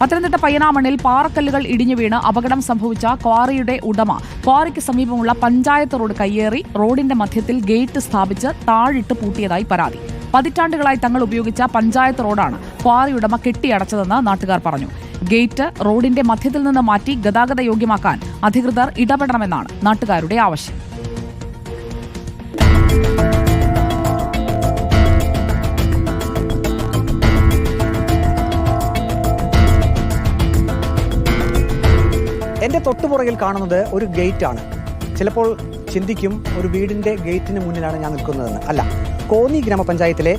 പത്തനംതിട്ട പയ്യനാമണ്ണിൽ പാറക്കല്ലുകൾ ഇടിഞ്ഞു വീണ് അപകടം സംഭവിച്ച ക്വാറിയുടെ ഉടമ. ക്വാറിക്ക് സമീപമുള്ള പഞ്ചായത്ത് റോഡ് കയ്യേറി റോഡിന്റെ മധ്യത്തിൽ ഗേറ്റ് സ്ഥാപിച്ച് താഴിട്ട് പൂട്ടിയതായി പരാതി. പതിറ്റാണ്ടുകളായി തങ്ങൾ ഉപയോഗിച്ച പഞ്ചായത്ത് റോഡാണ് ക്വാറി ഉടമ കെട്ടിയടച്ചതെന്ന് നാട്ടുകാർ പറഞ്ഞു. ഗേറ്റ് റോഡിന്റെ മധ്യത്തിൽ നിന്ന് മാറ്റി ഗതാഗത യോഗ്യമാക്കാൻ അധികൃതർ ഇടപെടണമെന്നാണ് നാട്ടുകാരുടെ ആവശ്യം. എന്റെ തൊട്ടുപുറകിൽ കാണുന്നത് ഒരു ഗേറ്റ് ആണ് ചിലപ്പോൾ ചിന്തിക്കും ഒരു വീടിന്റെ ഗേറ്റിന് മുന്നിലാണ് ഞാൻ നിൽക്കുന്നതെന്ന്. അല്ല കോന്നി ഗ്രാമപഞ്ചായത്തിലെ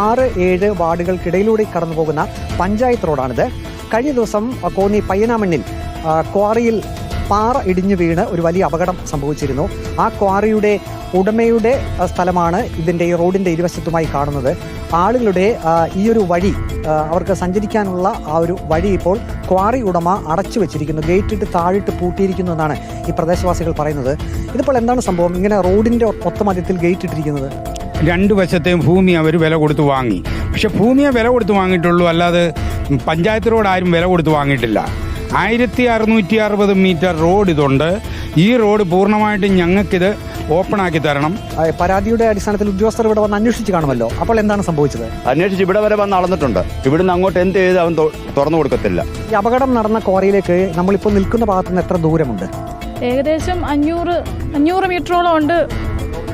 ആറ് ഏഴ് വാർഡുകൾക്കിടയിലൂടെ കടന്നു പോകുന്ന പഞ്ചായത്ത് റോഡാണിത്. കഴിഞ്ഞ ദിവസം കോന്നി പയ്യനാമണ്ണിൽ ക്വാറിയിൽ പാറ ഇടിഞ്ഞു വീണ് ഒരു വലിയ അപകടം സംഭവിച്ചിരുന്നു. ആ ക്വാറിയുടെ ഉടമയുടെ സ്ഥലമാണ് ഇതിന്റെ ഈ റോഡിന്റെ ഇരുവശത്തുമായി കാണുന്നത്. ആളുകളുടെ ഈ ഒരു വഴി അവർക്ക് സഞ്ചരിക്കാനുള്ള ആ ഒരു വഴി ഇപ്പോൾ ക്വാറി ഉടമ അടച്ചു വെച്ചിരിക്കുന്നു. ഗേറ്റ് ഇട്ട് താഴിട്ട് പൂട്ടിയിരിക്കുന്നു എന്നാണ് ഈ പ്രദേശവാസികൾ പറയുന്നത്. ഇതിപ്പോൾ എന്താണ് സംഭവം? ഇങ്ങനെ റോഡിന്റെ ഒത്ത മധ്യത്തിൽ ഗേറ്റ് ഇട്ടിരിക്കുന്നത് രണ്ടു വശത്തെയും ഭൂമി അവർ വില കൊടുത്ത് വാങ്ങി. പക്ഷെ ഭൂമിയെ വില കൊടുത്ത് വാങ്ങിയിട്ടുള്ളൂ അല്ലാതെ പഞ്ചായത്ത് റോഡ് ആരും വില കൊടുത്ത് വാങ്ങിയിട്ടില്ല. ആയിരത്തി അറുന്നൂറ്റി അറുപത് മീറ്റർ റോഡ് ഇതുണ്ട്. ഈ റോഡ് പൂർണമായിട്ടും ഞങ്ങൾക്കിത് ഓപ്പൺ ആക്കി തരണം പരാതിയുടെ അടിസ്ഥാനത്തിൽ ഉദ്യോഗസ്ഥർ ഇവിടെ വന്ന് അന്വേഷിച്ച് കാണുമല്ലോ. അപ്പോൾ എന്താണ് സംഭവിച്ചത്? അന്വേഷിച്ച് ഇവിടെ വരെ വന്ന് അളന്നിട്ടുണ്ട്. ഇവിടുന്ന് അങ്ങോട്ട് എന്ത് ചെയ്ത് അവൻ തുറന്നു കൊടുക്കത്തില്ല. ഈ അപകടം നടന്ന ക്വാറിയിലേക്ക് നമ്മളിപ്പോൾ നിൽക്കുന്ന ഭാഗത്തുനിന്ന് എത്ര ദൂരമുണ്ട്? ഏകദേശം അഞ്ഞൂറ് അഞ്ഞൂറ് മീറ്ററോളം ഉണ്ട്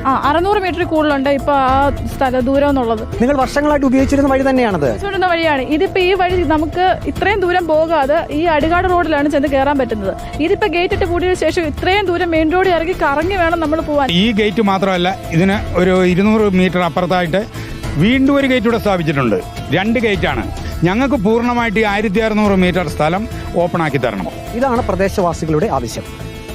ആ അറുന്നൂറ് മീറ്റർ കൂടുതലുണ്ട് ഇപ്പൊ ആ സ്ഥല ദൂരം എന്നുള്ളത്. നിങ്ങൾ വർഷങ്ങളായിട്ട് ഉപയോഗിച്ചിരുന്ന വഴി തന്നെയാണത്. ചൂടുന്ന വഴിയാണ്. ഇതിപ്പോ ഈ വഴി നമുക്ക് ഇത്രയും ദൂരം പോകാതെ ഈ അടികാട് റോഡിലാണ് ചെന്ന് കയറാൻ പറ്റുന്നത്. ഇതിപ്പോ ഗേറ്റ് ഇട്ട് പൂട്ടിയതിനു ശേഷം ഇത്രയും ദൂരം മെയിൻ റോഡിൽ ഇറങ്ങി കറങ്ങി വേണം നമ്മൾ പോകാൻ ഈ ഗേറ്റ് മാത്രമല്ല ഇതിന് ഒരു ഇരുന്നൂറ് മീറ്റർ അപ്പുറത്തായിട്ട് വീണ്ടും ഒരു ഗേറ്റ് ഇവിടെ സ്ഥാപിച്ചിട്ടുണ്ട്. രണ്ട് ഗേറ്റാണ് ഞങ്ങൾക്ക് പൂർണമായിട്ട് ഈ ആയിരത്തി അറുന്നൂറ് മീറ്റർ സ്ഥലം ഓപ്പൺ ആക്കി തരണം. ഇതാണ് പ്രദേശവാസികളുടെ ആവശ്യം.